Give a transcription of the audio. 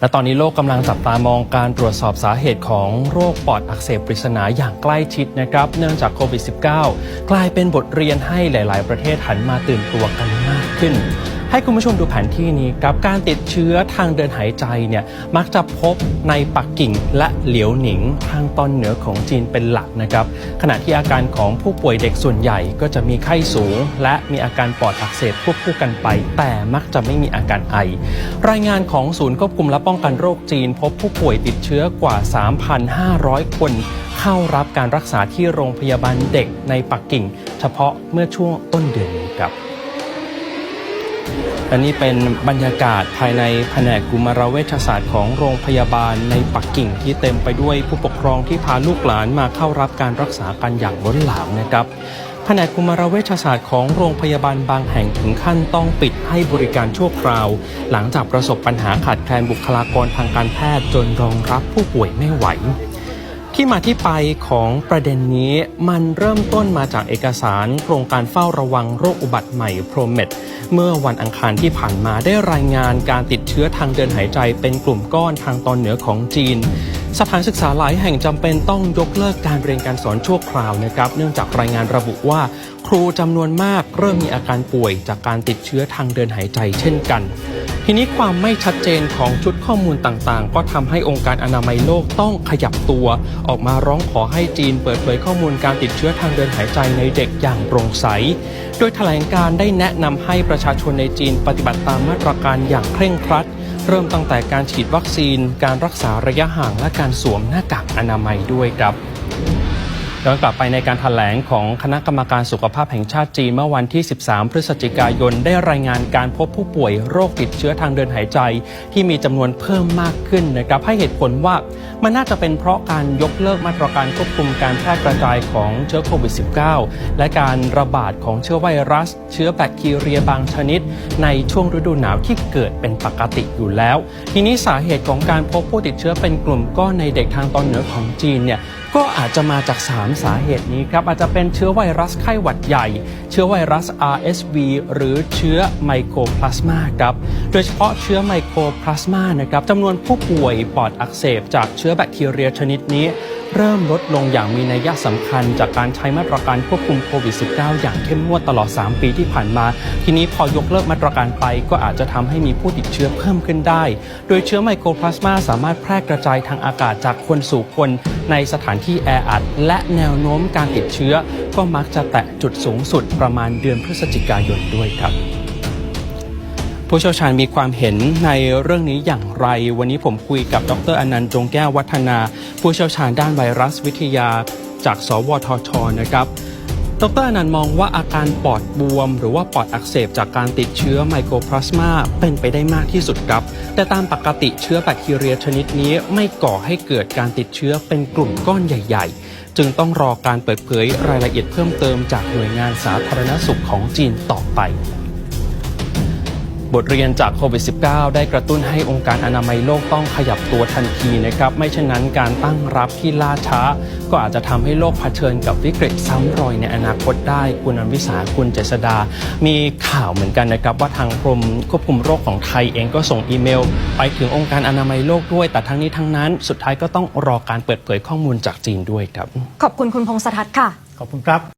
และตอนนี้โลกกำลังจับตามองการตรวจสอบสาเหตุของโรคปอดอักเสบปริศนาอย่างใกล้ชิดนะครับ เนื่องจากโควิด -19 กลายเป็นบทเรียนให้หลาย ๆ ประเทศหันมาตื่นตัวกันมากขึ้น ให้คุณผู้ชมดูแผนที่นี้ครับการติดเชื้อทางเดินหายใจเนี่ยมักจะพบในปักกิ่งและเหลียวหนิงทางตอนเหนือของจีนเป็นหลักนะครับ ขณะที่อาการของผู้ป่วยเด็กส่วนใหญ่ก็จะมีไข้สูง และมีอาการปอดอักเสบควบคู่กันไป แต่มักจะไม่มีอาการไอ รายงานของศูนย์ควบคุมและป้องกันโรคจีน พบผู้ป่วยติดเชื้อกว่า 3,500 คนเข้ารับการรักษาที่โรงพยาบาลเด็กในปักกิ่ง เฉพาะเมื่อช่วงต้นเดือนนี้ครับ และนี่เป็นบรรยากาศภายในแผนกกุมารเวชศาสตร์ของโรงพยาบาลในปักกิ่งที่เต็มไปด้วยผู้ปกครองที่พาลูกหลานมาเข้ารับการรักษากันอย่างล้นหลามนะครับแผนกกุมารเวชศาสตร์ของโรงพยาบาลบางแห่งถึงขั้นต้องปิดให้บริการชั่วคราว หลังจากประสบปัญหาขาดแคลนบุคลากรทางการแพทย์จนรองรับผู้ป่วยไม่ไหว ที่มาที่ไปของประเด็นนี้มันเริ่มต้นมาจากเอกสารโครงการเฝ้าระวังโรคอุบัติใหม่โปรเมดเมื่อวันอังคารที่ผ่านมาได้รายงานการติดเชื้อทางเดินหายใจเป็นกลุ่มก้อนทางตอนเหนือของจีน สถานศึกษาหลายแห่งจำเป็นต้องยกเลิกการเรียนการสอนชั่วคราวนะครับ เนื่องจากรายงานระบุว่า ครูจำนวนมากเริ่มมีอาการป่วยจากการติดเชื้อทางเดินหายใจเช่นกัน ทีนี้ความไม่ชัดเจนของชุดข้อมูลต่างๆ ก็ทำให้องค์การอนามัยโลกต้องขยับตัว ออกมาร้องขอให้จีนเปิดเผยข้อมูลการติดเชื้อทางเดินหายใจในเด็กอย่างโปร่งใส โดยแถลงการได้แนะนำให้ประชาชนในจีนปฏิบัติตามมาตรการอย่างเคร่งครัด เริ่มตั้งแต่การฉีดวัคซีน การรักษาระยะห่างและการสวมหน้ากากอนามัยด้วยครับ ย้อนกลับไปในการถแถลงของคณะกรรมการสุขภาพแห่งชาติจีนเมื่อวันที่ 13 พฤศจิกายนได้รายงานการพบผู้ป่วยโรคติดเชื้อทางเดินหายใจ ที่มีจำนวนเพิ่มมากขึ้นนะครับให้เหตุผลว่ามันน่าจะเป็นเพราะการยกเลิกมาตรการควบคุมการแพร่กระจายของเชื้อโควิด -19 และการระบาดของเชื้อไวรัส เชื้อแบคทีเรียบางชนิด ในช่วงฤดูหนาวที่เกิดเป็นปกติอยู่แล้ว ทีนี้สาเหตุของการพบผู้ติดเชื้อเป็นกลุ่มก้อนในเด็กทางตอนเหนือของจีนเนี่ยก็อาจจะมาจาก3 สาเหตุนี้ครับอาจจะเป็นเชื้อไวรัสไข้หวัดใหญ่ เชื้อไวรัส RSV หรือเชื้อไมโครพลาสมาครับโดยเฉพาะเชื้อไมโครพลาสมานะครับจำนวนผู้ป่วยปอดอักเสบจากเชื้อแบคทีเรียชนิดนี้เริ่มลดลงอย่างมีนัยสำคัญ จากการใช้มาตรการควบคุมโควิด -19 อย่างเข้มงวดตลอด 3 ปีที่ผ่านมา ทีนี้พอยกเลิกมาตรการไปก็อาจจะทำให้มีผู้ติดเชื้อเพิ่มขึ้นได้ โดยเชื้อไมโครพลาสมาสามารถแพร่กระจายทางอากาศจากคนสู่คนในสถานที่แออัด และแนวโน้มการติดเชื้อ ก็มักจะแตะจุดสูงสุดประมาณเดือนพฤศจิกายนด้วยครับ ผู้เชี่ยวชาญมีความเห็นในเรื่องนี้อย่างไร วันนี้ผมคุยกับดรอนันต์จงแก้ววัฒนา ผู้เชี่ยวชาญด้านไวรัสวิทยา จากสวทชนะครับดรอนันต์มองว่าอาการปอดบวม หรือว่าปอดอักเสบจากการติดเชื้อไมโครพลาสมาเป็นไปได้มากที่สุดครับ แต่ตามปกติเชื้อแบคทีเรียชนิดนี้ไม่ก่อให้เกิดการติดเชื้อเป็นกลุ่มก้อนใหญ่ ๆ จึงต้องรอการเปิดเผยรายละเอียดเพิ่มเติมจากหน่วยงานสาธารณสุขของจีนต่อไป บทเรียนจากโควิด -19 ได้กระตุ้นให้องค์การอนามัยโลกต้องขยับตัวทันทีนะครับ ไม่เช่นนั้นการตั้งรับที่ล่าช้า ก็อาจจะทำให้โลกเผชิญกับวิกฤตซ้ำรอยในอนาคตได้ คุณอวิสาคุณเจษดา มีข่าวเหมือนกันนะครับ ว่าทางกรมควบคุมโรคของไทยเองก็ส่งอีเมล ไปถึงองค์การอนามัยโลกด้วย แต่ทั้งนี้ทั้งนั้น สุดท้ายก็ต้องรอการเปิดเผยข้อมูลจากจีนด้วยครับ ขอบคุณคุณพงษ์สทัศน์ค่ะ ขอบคุณครับ